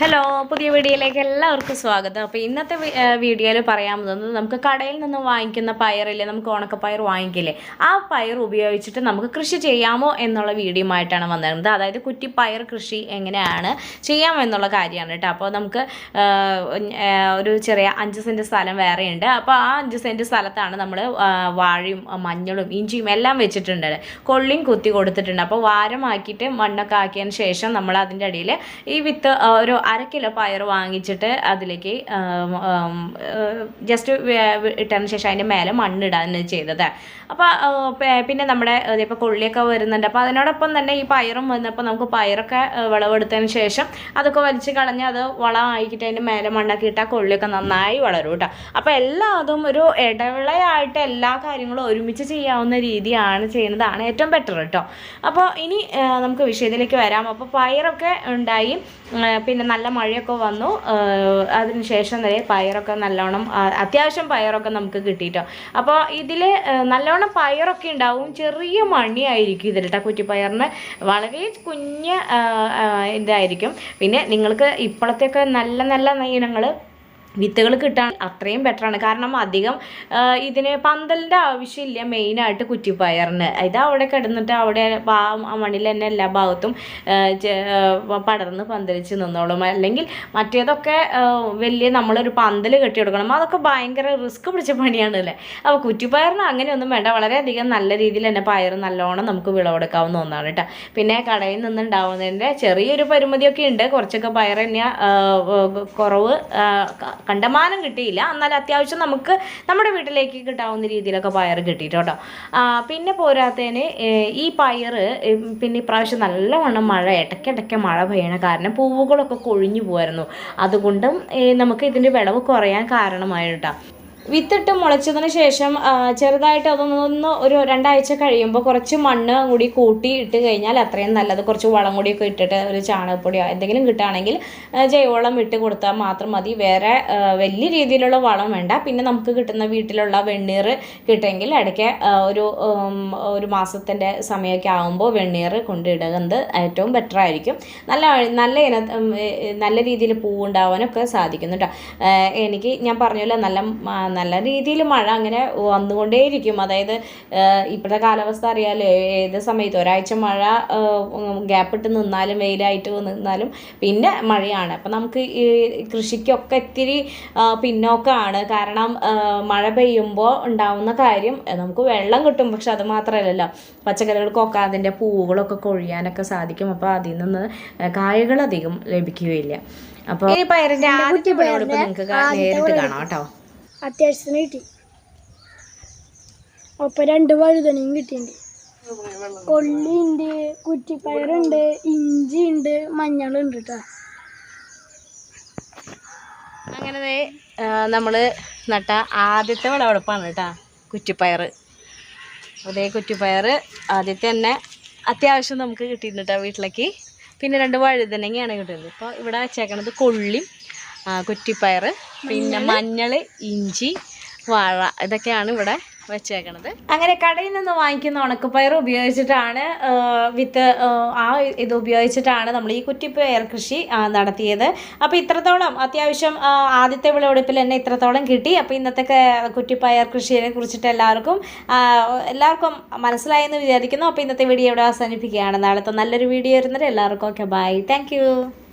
Hello പുതിയ വീഡിയോയിലേക്ക് എല്ലാവർക്കും സ്വാഗതം. അപ്പോൾ ഇന്നത്തെ വീഡിയോയിൽ പറയാൻ പോകുന്നത് നമുക്ക് കടയിൽ നിന്ന് വാങ്ങിക്കുന്ന പയറില്ലേ നമുക്ക് ഉണക്കപ്പയർ വാങ്ങിക്കില്ലേ ആ പയർ ഉപയോഗിച്ചിട്ട് നമുക്ക് കൃഷി ചെയ്യാമോ എന്നുള്ള വീഡിയോ ആയിട്ടാണ് വന്നിരുന്നത്. അതായത് കുറ്റിപ്പയർ കൃഷി എങ്ങനെയാണ് ചെയ്യാമോ എന്നുള്ള കാര്യമാണ് കേട്ടോ. അപ്പോൾ നമുക്ക് ഒരു ചെറിയ അഞ്ച് സെന്റ് സ്ഥലം വേറെയുണ്ട്. അപ്പോൾ ആ അഞ്ച് സെന്റ് സ്ഥലത്താണ് നമ്മൾ വാഴയും മഞ്ഞളും ഇഞ്ചിയും എല്ലാം വെച്ചിട്ടുണ്ട്. കൊള്ളിയും കുത്തി കൊടുത്തിട്ടുണ്ട്. അപ്പോൾ വാരമാക്കിയിട്ട് മണ്ണൊക്കെ ആക്കിയതിന് ശേഷം നമ്മൾ അതിന്റെ അടിയിൽ ഈ വിത്ത് ഒരു അര കിലോ പയർ വാങ്ങിച്ചിട്ട് അതിലേക്ക് ജസ്റ്റ് ഇട്ടതിന് ശേഷം അതിന്റെ മേലെ മണ്ണിടാണ് ചെയ്തത്. അപ്പോൾ പിന്നെ നമ്മുടെ ഇപ്പോൾ കൊള്ളിയൊക്കെ വരുന്നുണ്ട്. അപ്പോൾ അതിനോടൊപ്പം തന്നെ ഈ പയറും വന്നപ്പോൾ നമുക്ക് പയറൊക്കെ വിളവെടുത്തതിന് ശേഷം അതൊക്കെ വലിച്ച് കളഞ്ഞ് അത് വളമാക്കിയിട്ട് അതിന്റെ മേലെ മണ്ണൊക്കെ ഇട്ടാൽ കൊള്ളിയൊക്കെ നന്നായി വളരും കേട്ടോ അപ്പോൾ എല്ലാ അതും ഒരു ഇടവിളയായിട്ട് എല്ലാ കാര്യങ്ങളും ഒരുമിച്ച് ചെയ്യാവുന്ന രീതിയാണ് ചെയ്യുന്നതാണ് ഏറ്റവും ബെറ്റർ കേട്ടോ അപ്പോൾ ഇനി നമുക്ക് വിഷയത്തിലേക്ക് വരാം. അപ്പോൾ പയറൊക്കെ ഉണ്ടായി പിന്നെ നല്ല മഴയൊക്കെ വന്നു. അതിന് ശേഷം വരെ പയറൊക്കെ നല്ലോണം അത്യാവശ്യം പയറൊക്കെ നമുക്ക് കിട്ടിയിട്ടോ അപ്പോൾ ഇതിൽ നല്ലോണം പയറൊക്കെ ഉണ്ടാവും. ചെറിയ മണിയായിരിക്കും ഇതിൽ കേട്ടോ കുറ്റിപ്പയറിന്. വളരെ കുഞ്ഞ് ഇതായിരിക്കും. പിന്നെ നിങ്ങൾക്ക് ഇപ്പോഴത്തെയൊക്കെ നല്ല നല്ല ഇനങ്ങൾ വിത്തുകൾ കിട്ടാൻ അത്രയും ബെറ്ററാണ് കാരണം അധികം ഇതിന് പന്തലിന്റെ ആവശ്യമില്ല മെയിനായിട്ട് കുറ്റിപ്പയറിന്. ഇത് അവിടെ കിടന്നിട്ട് അവിടെ മണ്ണിൽ തന്നെ എല്ലാ ഭാഗത്തും പടർന്ന് പന്തലിച്ച് നിന്നോളും. അല്ലെങ്കിൽ മറ്റേതൊക്കെ വലിയ നമ്മളൊരു പന്തൽ കെട്ടി കൊടുക്കണം. അതൊക്കെ ഭയങ്കര റിസ്ക് പിടിച്ച പണിയാണ് അല്ലേ? അപ്പോൾ കുറ്റിപ്പയറിന് അങ്ങനെയൊന്നും വേണ്ട. വളരെയധികം നല്ല രീതിയിൽ തന്നെ പയർ നല്ലോണം നമുക്ക് വിളവെടുക്കാവുന്ന ഒന്നാണ് കേട്ടോ. പിന്നെ കടയിൽ നിന്നുണ്ടാവുന്നതിന്റെ ചെറിയൊരു പരിമിതിയൊക്കെ ഉണ്ട്. കുറച്ചൊക്കെ പയർ തന്നെ കുറവ് കണ്ടമാനം കിട്ടിയില്ല. എന്നാൽ അത്യാവശ്യം നമുക്ക് നമ്മുടെ വീട്ടിലേക്ക് കിട്ടാവുന്ന രീതിയിലൊക്കെ പയർ കിട്ടിയിട്ട് കേട്ടോ. പിന്നെ പോരാത്തതിന് ഈ പയർ പിന്നെ ഇപ്രാവശ്യം നല്ലവണ്ണം മഴ ഇടയ്ക്കിടയ്ക്ക് മഴ പെയ്യണ കാരണം പൂവുകളൊക്കെ കൊഴിഞ്ഞു പോകായിരുന്നു അതുകൊണ്ടും നമുക്ക് ഇതിന്റെ വിളവ് കുറയാൻ കാരണമായി കേട്ടോ വിത്തിട്ട് മുളച്ചതിന് ശേഷം ചെറുതായിട്ട് അതൊന്നൊന്ന് ഒരു രണ്ടാഴ്ച കഴിയുമ്പോൾ കുറച്ച് മണ്ണ് കൂടി കൂട്ടി ഇട്ട് കഴിഞ്ഞാൽ അത്രയും നല്ലത്. കുറച്ച് വളം കൂടിയൊക്കെ ഇട്ടിട്ട് ഒരു ചാണകപ്പൊടിയോ എന്തെങ്കിലും കിട്ടുകയാണെങ്കിൽ ജൈവവളം ഇട്ട് കൊടുത്താൽ മാത്രം മതി. വേറെ വലിയ രീതിയിലുള്ള വളം വേണ്ട. പിന്നെ നമുക്ക് കിട്ടുന്ന വീട്ടിലുള്ള വെണ്ണീർ കിട്ടുമെങ്കിൽ ഇടയ്ക്ക് ഒരു ഒരു മാസത്തിന്റെ സമയമൊക്കെ ആകുമ്പോൾ വെണ്ണീർ കൊണ്ടിടുന്നത് ഏറ്റവും ബെറ്റർ ആയിരിക്കും. നല്ല നല്ല ഇന നല്ല രീതിയിൽ പൂവുണ്ടാവാനൊക്കെ സാധിക്കും കേട്ടോ എനിക്ക് ഞാൻ പറഞ്ഞല്ലോ നല്ല നല്ല രീതിയിൽ മഴ അങ്ങനെ വന്നുകൊണ്ടേയിരിക്കും. അതായത് ഇപ്പോഴത്തെ കാലാവസ്ഥ അറിയാലോ ഏത് സമയത്ത് ഒരാഴ്ച മഴ ഗ്യാപ്പ് ഇട്ട് നിന്നാലും വെയിലായിട്ട് നിന്നാലും പിന്നെ മഴയാണ്. അപ്പം നമുക്ക് ഈ കൃഷിക്കൊക്കെ ഇത്തിരി പിന്നോക്കമാണ് കാരണം മഴ പെയ്യുമ്പോൾ ഉണ്ടാവുന്ന കാര്യം നമുക്ക് വെള്ളം കിട്ടും. പക്ഷെ അത് മാത്രമല്ലല്ലോ പച്ചക്കറികൾക്കൊക്കെ അതിന്റെ പൂവുകളൊക്കെ കൊഴിയാനൊക്കെ സാധിക്കും. അപ്പോൾ അതിൽ നിന്ന് കായകളധികം ലഭിക്കുകയില്ല. അപ്പോൾ ഈ പയറിന്റെ ആദ്യത്തെ വിളവെടുപ്പ് നിങ്ങൾക്ക് നേരിട്ട് കാണാം കേട്ടോ. അത്യാവശ്യത്തിന് കിട്ടി. ഒപ്പം രണ്ട് വഴുതനയും കിട്ടിയിട്ടുണ്ട് കൊള്ളിയുണ്ട് കുറ്റിപ്പയറുണ്ട് ഇഞ്ചി ഉണ്ട് മഞ്ഞളുണ്ട് കേട്ടോ അങ്ങനെ നമ്മൾ നട്ട ആദ്യത്തെ വിളവെടുപ്പാണ് കേട്ടോ കുറ്റിപ്പയർ അതേ കുറ്റിപ്പയർ ആദ്യത്തെ തന്നെ അത്യാവശ്യം നമുക്ക് കിട്ടിയിട്ടുണ്ട് കേട്ടോ വീട്ടിലേക്ക്. പിന്നെ രണ്ട് വഴുതനങ്ങയാണ് കിട്ടുന്നത് ഇപ്പോൾ ഇവിടെ വെച്ചേക്കണത് കൊള്ളിയും കുറ്റിപ്പയർ പിന്നെ മഞ്ഞൾ ഇഞ്ചി വാഴ ഇതൊക്കെയാണ് ഇവിടെ വെച്ചേക്കണത്. അങ്ങനെ കടയിൽ നിന്ന് വാങ്ങിക്കുന്ന ഉണക്കപ്പയർ ഉപയോഗിച്ചിട്ടാണ് വിത്ത് ആ, ഇത് ഉപയോഗിച്ചിട്ടാണ് നമ്മൾ ഈ കുറ്റിപ്പയർ കൃഷി നടത്തിയത്. അപ്പോൾ ഇത്രത്തോളം. അത്യാവശ്യം ആദ്യത്തെ വിളവെടുപ്പിൽ തന്നെ ഇത്രത്തോളം കിട്ടി. അപ്പോൾ ഇന്നത്തെ കുറ്റിപ്പയർ കൃഷിയെ കുറിച്ചിട്ട് എല്ലാവർക്കും എല്ലാവർക്കും മനസ്സിലായെന്ന് വിചാരിക്കുന്നു. അപ്പോൾ ഇന്നത്തെ വീഡിയോ ഇവിടെ അവസാനിപ്പിക്കുകയാണ്. നാളത്തെ നല്ലൊരു വീഡിയോ വരുന്നത് എല്ലാവർക്കും ഓക്കെ ബൈ താങ്ക്